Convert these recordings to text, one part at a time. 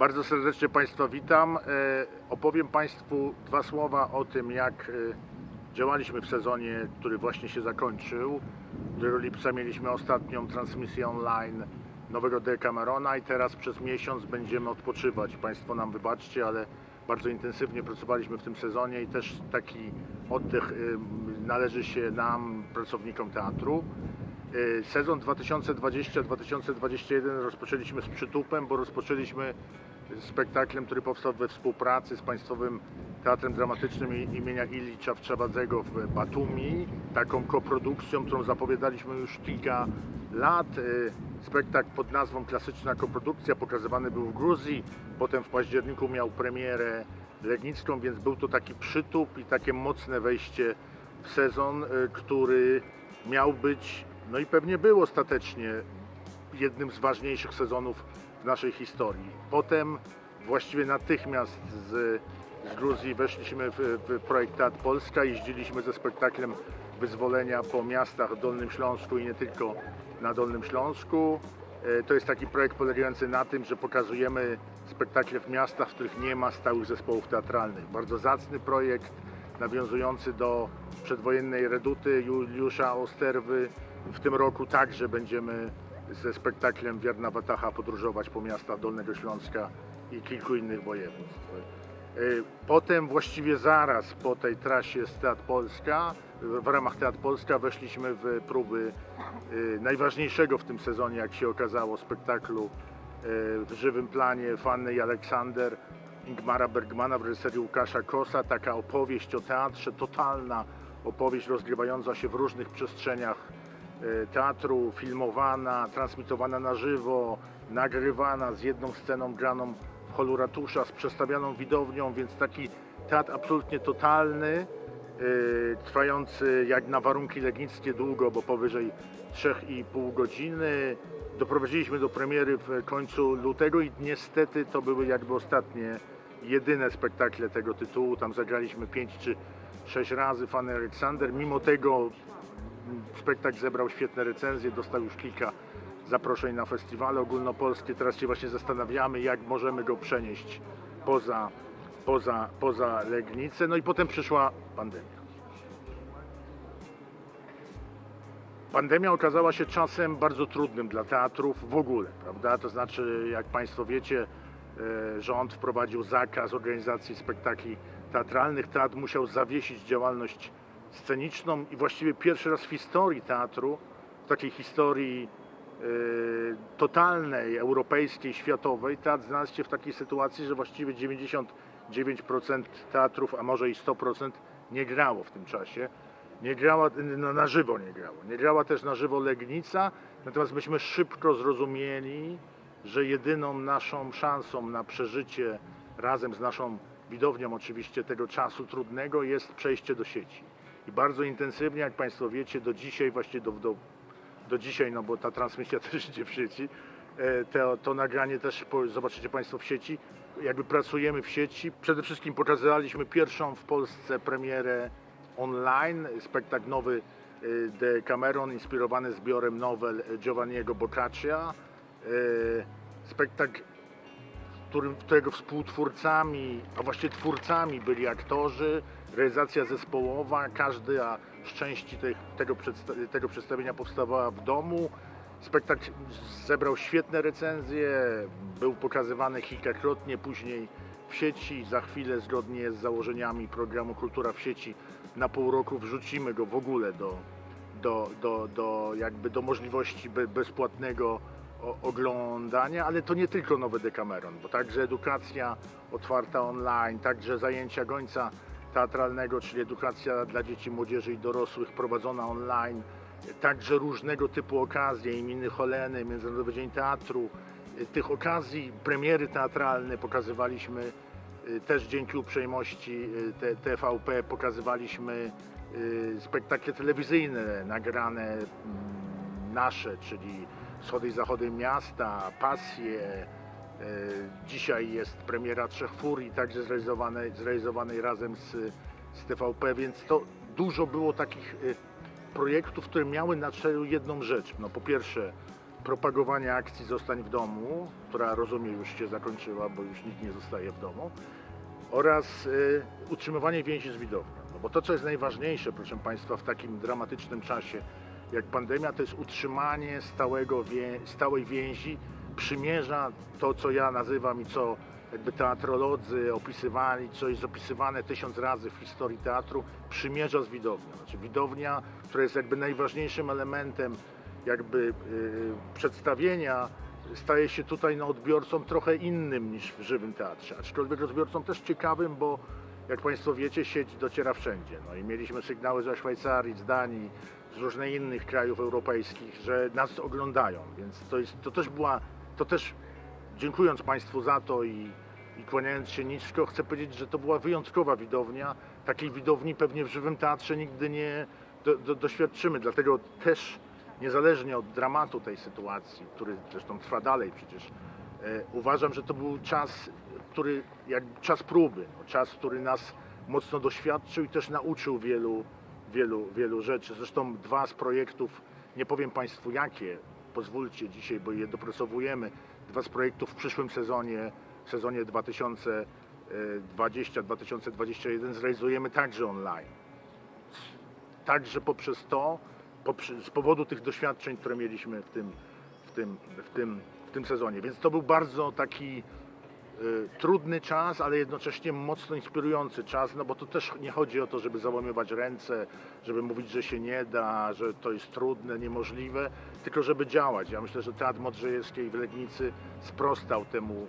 Bardzo serdecznie Państwa witam. E, Opowiem Państwu dwa słowa o tym, jak e, działaliśmy w sezonie, który właśnie się zakończył. 2 lipca mieliśmy ostatnią transmisję online nowego Decamerona i teraz przez miesiąc będziemy odpoczywać. Państwo nam wybaczcie, ale bardzo intensywnie pracowaliśmy w tym sezonie i też taki oddech y, należy się nam, pracownikom teatru. Y, Sezon 2020-2021 rozpoczęliśmy z przytupem, bo rozpoczęliśmy spektaklem, który powstał we współpracy z Państwowym Teatrem Dramatycznym imienia Ilicza Wczewadzego w Batumi, taką koprodukcją, którą zapowiadaliśmy już kilka lat. Y, Spektakl pod nazwą Klasyczna Koprodukcja pokazywany był w Gruzji, potem w październiku miał premierę legnicką, więc był to taki przytup i takie mocne wejście w sezon, y, który miał być, no i pewnie był ostatecznie jednym z ważniejszych sezonów w naszej historii. Potem właściwie natychmiast z, z Gruzji weszliśmy w, w projekt Teatr Polska, jeździliśmy ze spektaklem wyzwolenia po miastach w Dolnym Śląsku i nie tylko na Dolnym Śląsku. E, To jest taki projekt polegający na tym, że pokazujemy spektakle w miastach, w których nie ma stałych zespołów teatralnych. Bardzo zacny projekt, nawiązujący do przedwojennej reduty Juliusza Osterwy. W tym roku także będziemy ze spektaklem Wierna Watacha podróżować po miastach Dolnego Śląska i kilku innych województw. Y, Potem właściwie zaraz po tej trasie z Teatr Polska, w ramach Teatr Polska weszliśmy w próby y, najważniejszego w tym sezonie, jak się okazało, spektaklu y, w żywym planie Fanny i Aleksander Ingmara Bergmana w reżyserii Łukasza Kosa. Taka opowieść o teatrze, totalna opowieść rozgrywająca się w różnych przestrzeniach e, teatru, filmowana, transmitowana na żywo, nagrywana z jedną sceną graną w holu ratusza, z przestawianą widownią, więc taki teatr absolutnie totalny, e, trwający jak na warunki legnickie długo, bo powyżej 3,5 godziny. Doprowadziliśmy do premiery w końcu lutego i niestety to były jakby ostatnie, jedyne spektakle tego tytułu. Tam zagraliśmy 5 czy 6 razy Fanny Aleksander. Mimo tego Spektakl zebrał świetne recenzje, dostał już kilka zaproszeń na festiwale ogólnopolskie. Teraz się właśnie zastanawiamy, jak możemy go przenieść poza, poza, poza Legnicę. No i potem przyszła pandemia. Pandemia okazała się czasem bardzo trudnym dla teatrów w ogóle, prawda? To znaczy, jak Państwo wiecie, e, rząd wprowadził zakaz organizacji spektakli teatralnych. Teatr musiał zawiesić działalność sceniczną i właściwie pierwszy raz w historii teatru, w takiej historii e, totalnej, europejskiej, światowej, teatr znalazł się w takiej sytuacji, że właściwie 99% teatrów, a może i 100% nie grało w tym czasie. Nie grała, no, na żywo nie grało. Nie grała też na żywo Legnica, natomiast myśmy szybko zrozumieli, że jedyną naszą szansą na przeżycie razem z naszą widownią oczywiście tego czasu trudnego jest przejście do sieci. I bardzo intensywnie, jak Państwo wiecie, do dzisiaj, właśnie do, do, do dzisiaj, no bo ta transmisja też idzie w sieci, e, to, to nagranie też zobaczycie Państwo w sieci, jakby pracujemy w sieci. Przede wszystkim pokazywaliśmy pierwszą w Polsce premierę online, spektakl nowy y, Decameron, inspirowany zbiorem nowel Giovanniego Boccaccia. Y, Spektakl, którego współtwórcami, a właściwie twórcami byli aktorzy, realizacja zespołowa, każda z części tych, tego, przedsta- tego przedstawienia powstawała w domu. Spektakl zebrał świetne recenzje, był pokazywany kilkakrotnie później w sieci. Za chwilę, zgodnie z założeniami programu Kultura w sieci, na pół roku wrzucimy go w ogóle do, do, do, do, jakby do możliwości be, bezpłatnego oglądania, ale to nie tylko nowy Decameron, bo także edukacja otwarta online, także zajęcia gońca teatralnego, czyli edukacja dla dzieci, młodzieży i dorosłych prowadzona online, także różnego typu okazje, imieniny Holeny, Międzynarodowy Dzień Teatru. Tych okazji, premiery teatralne pokazywaliśmy y, też dzięki uprzejmości y, TVP pokazywaliśmy y, spektakle telewizyjne nagrane mm, nasze, czyli Wschody i Zachody Miasta, Pasje. Y, Dzisiaj jest premiera Trzech Furii, także zrealizowanej, zrealizowanej razem z, z TVP, więc to dużo było takich y, projektów, które miały na celu jedną rzecz. No, po pierwsze propagowania akcji Zostań w domu, która rozumiem już się zakończyła, bo już nikt nie zostaje w domu, oraz y, utrzymywanie więzi z widownią. No bo to, co jest najważniejsze, proszę Państwa, w takim dramatycznym czasie jak pandemia, to jest utrzymanie stałego wię- stałej więzi, przymierza to, co ja nazywam i co jakby teatrolodzy opisywali, co jest opisywane tysiąc razy w historii teatru, przymierza z widownią. Znaczy widownia, która jest jakby najważniejszym elementem jakby yy, przedstawienia, staje się tutaj no, odbiorcą trochę innym niż w żywym teatrze. Aczkolwiek odbiorcą też ciekawym, bo jak Państwo wiecie, sieć dociera wszędzie. No i mieliśmy sygnały ze Szwajcarii, z Danii, z różnych innych krajów europejskich, że nas oglądają, więc to, jest, to też była, to też dziękując Państwu za to i, i kłaniając się nisko, chcę powiedzieć, że to była wyjątkowa widownia. Takiej widowni pewnie w żywym teatrze nigdy nie do, do, doświadczymy, dlatego też niezależnie od dramatu tej sytuacji, który zresztą trwa dalej przecież, e, uważam, że to był czas, który, jak czas próby, no, czas, który nas mocno doświadczył i też nauczył wielu, wielu, wielu rzeczy. Zresztą dwa z projektów, nie powiem Państwu jakie, pozwólcie dzisiaj, bo je dopracowujemy, dwa z projektów w przyszłym sezonie, w sezonie 2020-2021 zrealizujemy także online. Także poprzez to, poprze- z powodu tych doświadczeń, które mieliśmy w tym, w tym, w tym, w tym sezonie. Więc to był bardzo taki trudny czas, ale jednocześnie mocno inspirujący czas, no bo to też nie chodzi o to, żeby załamywać ręce, żeby mówić, że się nie da, że to jest trudne, niemożliwe, tylko żeby działać. Ja myślę, że Teatr Modrzejewskiej w Legnicy sprostał temu,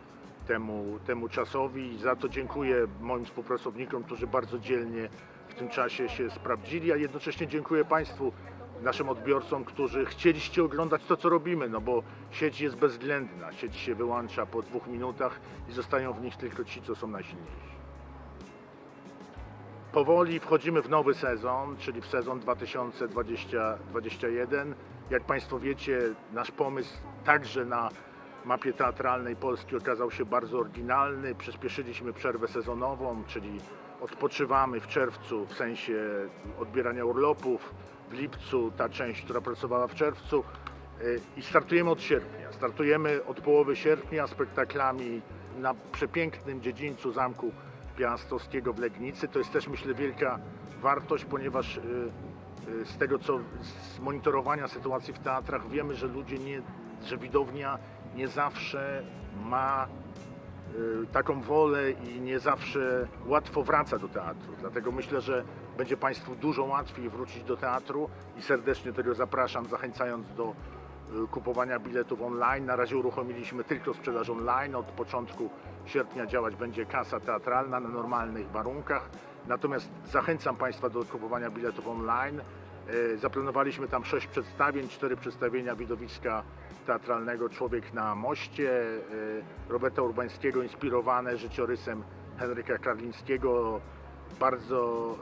temu, temu czasowi i za to dziękuję moim współpracownikom, którzy bardzo dzielnie w tym czasie się sprawdzili, a jednocześnie dziękuję Państwu, naszym odbiorcom, którzy chcieliście oglądać to, co robimy, no bo sieć jest bezwzględna. Sieć się wyłącza po dwóch minutach i zostają w nich tylko ci, co są najsilniejsi. Powoli wchodzimy w nowy sezon, czyli w sezon 2020-2021. Jak Państwo wiecie, nasz pomysł także na mapie teatralnej Polski okazał się bardzo oryginalny. Przyspieszyliśmy przerwę sezonową, czyli odpoczywamy w czerwcu w sensie odbierania urlopów, w lipcu ta część, która pracowała w czerwcu y, i startujemy od sierpnia. Startujemy od połowy sierpnia spektaklami na przepięknym dziedzińcu Zamku Piastowskiego w Legnicy. To jest też myślę wielka wartość, ponieważ y, y, z tego co z monitorowania sytuacji w teatrach wiemy, że ludzie nie, że widownia nie zawsze ma taką wolę i nie zawsze łatwo wraca do teatru. Dlatego myślę, że będzie Państwu dużo łatwiej wrócić do teatru i serdecznie tego zapraszam, zachęcając do y, kupowania biletów online. Na razie uruchomiliśmy tylko sprzedaż online. Od początku sierpnia działać będzie kasa teatralna na normalnych warunkach. Natomiast zachęcam Państwa do kupowania biletów online. E, Zaplanowaliśmy tam sześć przedstawień, cztery przedstawienia widowiska teatralnego Człowiek na moście e, Roberta Urbańskiego, inspirowane życiorysem Henryka Karlińskiego, bardzo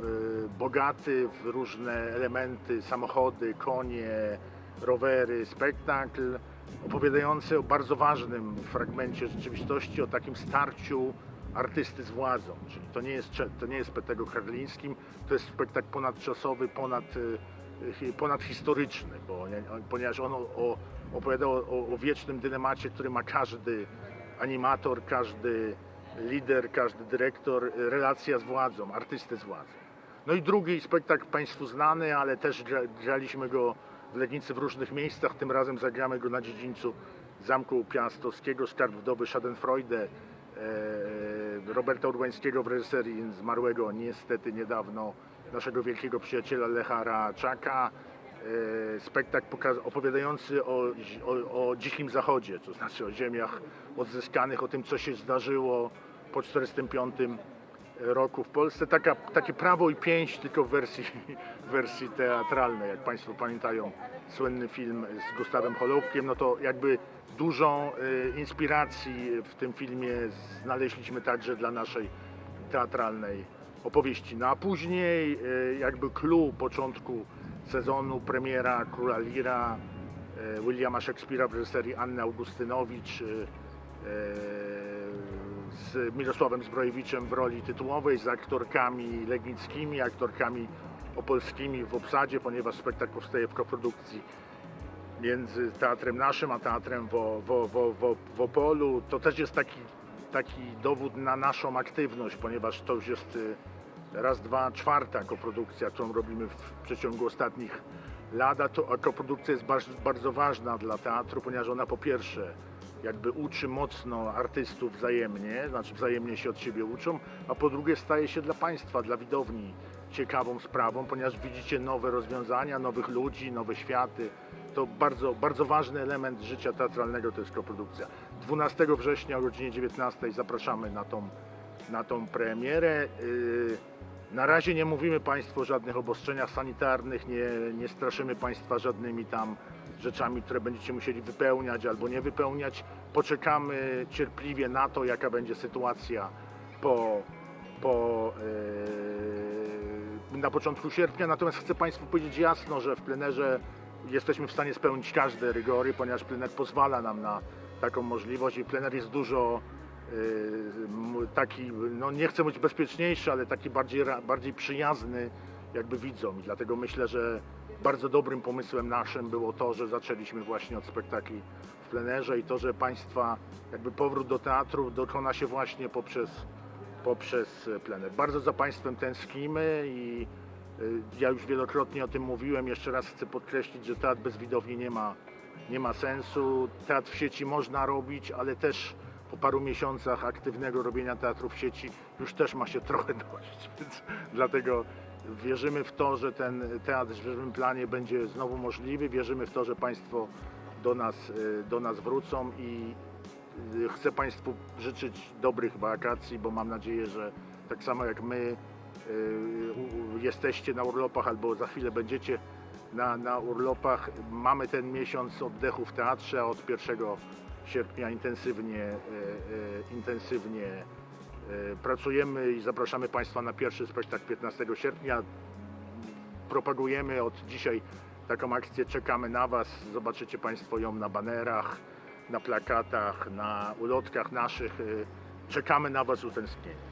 e, bogaty w różne elementy, samochody, konie, rowery, spektakl opowiadający o bardzo ważnym fragmencie rzeczywistości, o takim starciu artysty z władzą. Czyli to nie jest, to nie jest Petego Karlińskim, to jest spektakl ponadczasowy, ponad, y, y, ponadhistoryczny, bo, nie- ponieważ on o, o, opowiada o, o, o wiecznym dylemacie, który ma każdy animator, każdy lider, każdy dyrektor, y, relacja z władzą, artysty z władzą. No i drugi spektakl Państwu znany, ale też gra, graliśmy go w Legnicy w różnych miejscach. Tym razem zagramy go na dziedzińcu Zamku Piastowskiego, Skarb Wdowy Schadenfreude, e, Roberta Urbańskiego w reżyserii zmarłego niestety niedawno naszego wielkiego przyjaciela Lecha Raczaka. E, spektakl opowiadający o, o, o dzikim zachodzie, to znaczy o ziemiach odzyskanych, o tym co się zdarzyło po 1945 roku w Polsce. Taka, takie prawo i pięść, tylko w wersji, w wersji teatralnej. Jak Państwo pamiętają słynny film z Gustawem Holubkiem, no to jakby dużą y, inspiracji w tym filmie znaleźliśmy także dla naszej teatralnej opowieści. No a później y, jakby clue początku sezonu premiera Króla Lira y, Williama Szekspira w reżyserii Anny Augustynowicz z Mirosławem Zbrojewiczem w roli tytułowej, z aktorkami legnickimi, aktorkami opolskimi w obsadzie, ponieważ spektakl powstaje w koprodukcji między teatrem naszym a teatrem w, w, w, w, Opolu. To też jest taki, taki dowód na naszą aktywność, ponieważ to już jest y, raz, dwa, czwarta koprodukcja, którą robimy w przeciągu ostatnich lat. A to a koprodukcja jest bardzo, bardzo ważna dla teatru, ponieważ ona po pierwsze jakby uczy mocno artystów wzajemnie, znaczy wzajemnie się od siebie uczą, a po drugie staje się dla państwa, dla widowni ciekawą sprawą, ponieważ widzicie nowe rozwiązania, nowych ludzi, nowe światy. To bardzo, bardzo ważny element życia teatralnego to jest koprodukcja. 12 września o godzinie 19 zapraszamy na tą, na tą premierę. Yy, Na razie nie mówimy Państwu o żadnych obostrzeniach sanitarnych, nie, nie straszymy Państwa żadnymi tam rzeczami, które będziecie musieli wypełniać albo nie wypełniać. Poczekamy cierpliwie na to, jaka będzie sytuacja po, po, yy, na początku sierpnia. Natomiast chcę Państwu powiedzieć jasno, że w plenerze jesteśmy w stanie spełnić każde rygory, ponieważ plener pozwala nam na taką możliwość i plener jest dużo yy, taki, no nie chcę być bezpieczniejszy, ale taki bardziej, bardziej przyjazny jakby widzom i dlatego myślę, że bardzo dobrym pomysłem naszym było to, że zaczęliśmy właśnie od spektakli w plenerze i to, że Państwa jakby powrót do teatru dokona się właśnie poprzez, poprzez plener. Bardzo za Państwem tęsknimy i y, ja już wielokrotnie o tym mówiłem. Jeszcze raz chcę podkreślić, że teatr bez widowni nie ma, nie ma sensu. Teatr w sieci można robić, ale też po paru miesiącach aktywnego robienia teatru w sieci już też ma się trochę dość. Więc dlatego wierzymy w to, że ten teatr w żywym planie będzie znowu możliwy. Wierzymy w to, że Państwo do nas, y, do nas wrócą i y, chcę Państwu życzyć dobrych wakacji, bo mam nadzieję, że tak samo jak my u- jesteście na urlopach albo za chwilę będziecie na, na urlopach. Mamy ten miesiąc oddechu w teatrze, a od 1 sierpnia intensywnie, y, y, intensywnie y, pracujemy i zapraszamy Państwa na pierwszy spektakl 15 sierpnia. Propagujemy od dzisiaj taką akcję Czekamy na Was. Zobaczycie Państwo ją na banerach, na plakatach, na ulotkach naszych. Czekamy na Was z utęsknieniem.